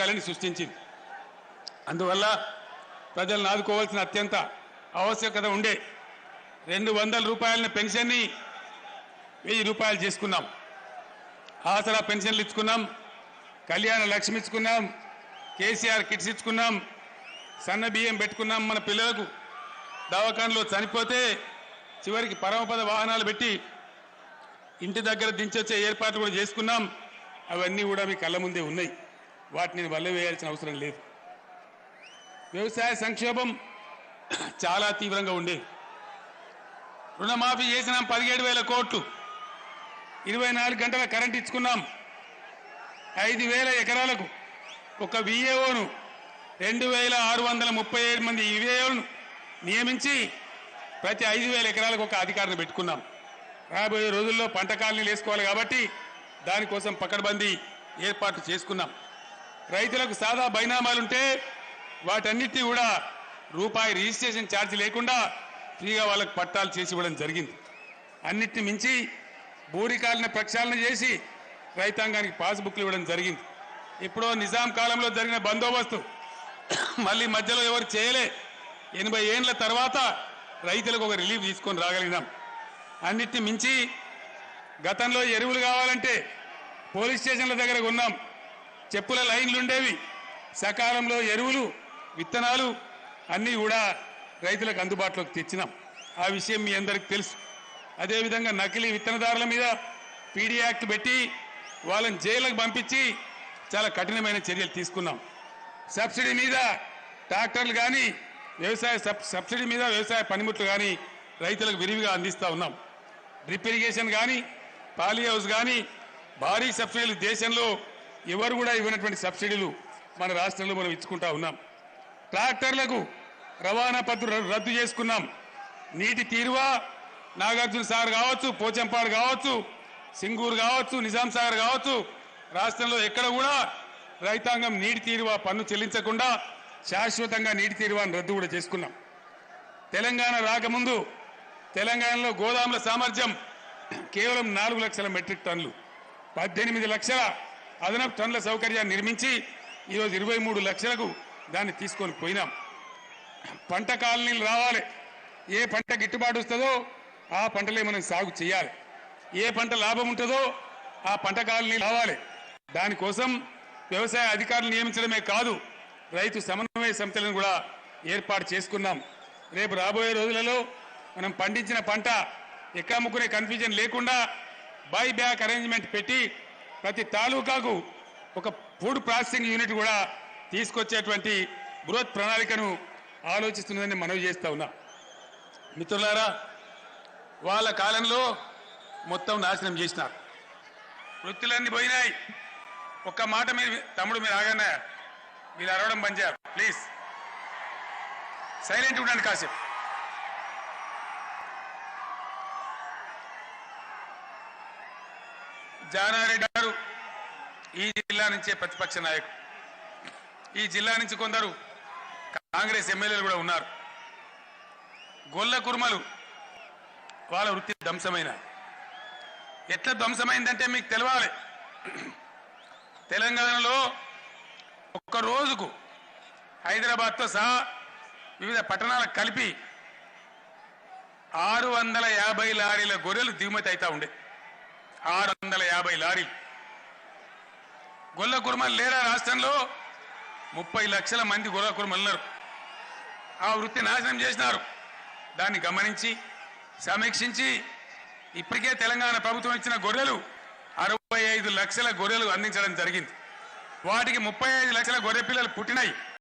కళని సృష్టించింది. అందువల్ల ప్రజలను ఆదుకోవాల్సిన అత్యంత ఆవశ్యకత ఉండే రెండు వందల రూపాయల పెన్షన్ని వెయ్యి రూపాయలు చేసుకున్నాం. ఆసరా పెన్షన్లు ఇచ్చుకున్నాం కళ్యాణ లక్ష్మి ఇచ్చుకున్నాం కేసీఆర్ కిట్స్ ఇచ్చుకున్నాం సన్న బియ్యం పెట్టుకున్నాం మన పిల్లలకు. దవాఖానలో చనిపోతే చివరికి పరమపద వాహనాలు పెట్టి ఇంటి దగ్గర దించొచ్చే ఏర్పాట్లు కూడా చేసుకున్నాం. అవన్నీ కూడా మీ కళ్ళ ముందే ఉన్నాయి. వాటిని వల్ల వేయాల్సిన అవసరం లేదు. వ్యవసాయ సంక్షోభం చాలా తీవ్రంగా ఉండేది రుణమాఫీ చేసినాం పదిహేడు వేల కోట్లు. ఇరవై నాలుగు గంటల కరెంట్ ఇచ్చుకున్నాం. ఐదు వేల ఎకరాలకు ఒక విఏఓను రెండు వేల ఆరు వందల ముప్పై ఏడు మంది విఏఓను నియమించి ప్రతి ఐదు వేల ఎకరాలకు ఒక అధికారిని పెట్టుకున్నాం. రాబోయే రోజుల్లో పంట కాలనీలు వేసుకోవాలి కాబట్టి దానికోసం పకడ్బందీ ఏర్పాట్లు చేసుకున్నాం. రైతులకు సాదా బైనామాలుంటే వాటన్నిటినీ కూడా రూపాయి రిజిస్ట్రేషన్ ఛార్జ్ లేకుండా ఫ్రీగా వాళ్ళకి పట్టాలు చేసి ఇవ్వడం జరిగింది. అన్నిటిని మించి భూరికాలిన ప్రక్షాళన చేసి రైతాంగానికి పాస్బుక్లు ఇవ్వడం జరిగింది. ఇప్పుడు నిజాం కాలంలో జరిగిన బందోబస్తు మళ్ళీ మధ్యలో ఎవరు చేయలే. ఎనభై ఏండ్ల తర్వాత రైతులకు ఒక రిలీఫ్ తీసుకొని రాగలిగినాం. అన్నిటిని మించి గతంలో ఎరువులు కావాలంటే పోలీస్ స్టేషన్ల దగ్గర ఉన్నాం చెప్పుల లైన్లు ఉండేవి సకాలంలో ఎరువులు విత్తనాలు అన్నీ కూడా రైతులకు అందుబాటులోకి తెచ్చినాం. ఆ విషయం మీ అందరికి తెలుసు. అదేవిధంగా నకిలీ విత్తనదారుల మీద పీడీ యాక్ట్ పెట్టి వాళ్ళని జైలుకు పంపించి చాలా కఠినమైన చర్యలు తీసుకున్నాం. సబ్సిడీ మీద ట్రాక్టర్లు కానీ వ్యవసాయ సబ్ సబ్సిడీ మీద వ్యవసాయ పనిముట్లు కానీ రైతులకు విరివిగా అందిస్తూ ఉన్నాం. డ్రిప్ ఇరిగేషన్ కానీ పాలీ హౌస్ కానీ భారీ సబ్సిడీలు దేశంలో ఎవరు కూడా ఇవ్వనటువంటి సబ్సిడీలు మన రాష్ట్రంలో మనం ఇచ్చుకుంటా ఉన్నాం. ట్రాక్టర్లకు రవాణా పద్ధతులు రద్దు చేసుకున్నాం. నీటి తీరువా? నాగార్జున సాగర్ కావచ్చు పోచంపాడు కావచ్చు సింగూరు కావచ్చు నిజాం సాగర్ కావచ్చు రాష్ట్రంలో ఎక్కడ కూడా రైతాంగం నీటి తీరువా పన్ను చెల్లించకుండా శాశ్వతంగా నీటి తీరువాని రద్దు కూడా చేసుకున్నాం. తెలంగాణ రాకముందు తెలంగాణలో గోదాముల సామర్థ్యం కేవలం నాలుగు లక్షల మెట్రిక్ టన్నులు పద్దెనిమిది లక్షల అదనపు టన్నుల సౌకర్యాన్ని నిర్మించి ఈరోజు ఇరవై మూడు లక్షలకు దాన్ని తీసుకొని పోయినాం. పంట కాలనీలు రావాలి. ఏ పంట గిట్టుబాటు వస్తుందో ఆ పంటలే మనం సాగు చేయాలి. ఏ పంట లాభం ఉంటుందో ఆ పంట కాలనీలు రావాలి. దానికోసం వ్యవసాయ అధికారులు నియమించడమే కాదు రైతు సమన్వయ సమితులను కూడా ఏర్పాటు చేసుకున్నాం. రేపు రాబోయే రోజులలో మనం పండించిన పంట ఎక్కడ అమ్ముకునే కన్ఫ్యూజన్ లేకుండా బై బ్యాక్ అరేంజ్మెంట్ పెట్టి ప్రతి తాలూకాకు ఒక ఫుడ్ ప్రాసెసింగ్ యూనిట్ కూడా తీసుకొచ్చేటువంటి బృహత్ ప్రణాళికను ఆలోచిస్తున్నదని మనవి చేస్తా ఉన్నా. మిత్రులారా వాళ్ళ కాలంలో మొత్తం నాశనం చేసినారు. వృత్తులన్నీ పోయినాయి. ఒక్క మాట మీరు తమ్ముడు మీరు ఆగన్నా మీరు అరవడం బంద్ ప్లీజ్. సైలెంట్ ఉండండి కాసేపు. జానారెడ్డి ఈ జిల్లా నుంచే ప్రతిపక్ష నాయకుడు. ఈ జిల్లా నుంచి కొందరు కాంగ్రెస్ ఎమ్మెల్యేలు కూడా ఉన్నారు. గొల్ల కుర్మలు వాళ్ళ వృత్తి ధ్వంసమైన. ఎట్లా ధ్వంసమైందంటే మీకు తెలవాలి. తెలంగాణలో ఒక్క రోజుకు హైదరాబాద్తో సహా వివిధ పట్టణాలకు కలిపి ఆరు వందల యాభై లారీల గొర్రెలు దిగుమతి అవుతా ఉండే. ఆరు వందల యాభై లారీలు. గొల్ల కుర్మలు లేరా రాష్ట్రంలో ముప్పై లక్షల మంది గొర్రె కుర్మలు ఉన్నారు. ఆ వృత్తి నాశనం చేసినారు. దాన్ని గమనించి సమీక్షించి ఇప్పటికే తెలంగాణ ప్రభుత్వం ఇచ్చిన గొర్రెలు అరవై ఐదు లక్షల గొర్రెలు అందించడం జరిగింది. వాటికి ముప్పై ఐదు లక్షల గొర్రె పిల్లలు పుట్టినాయి.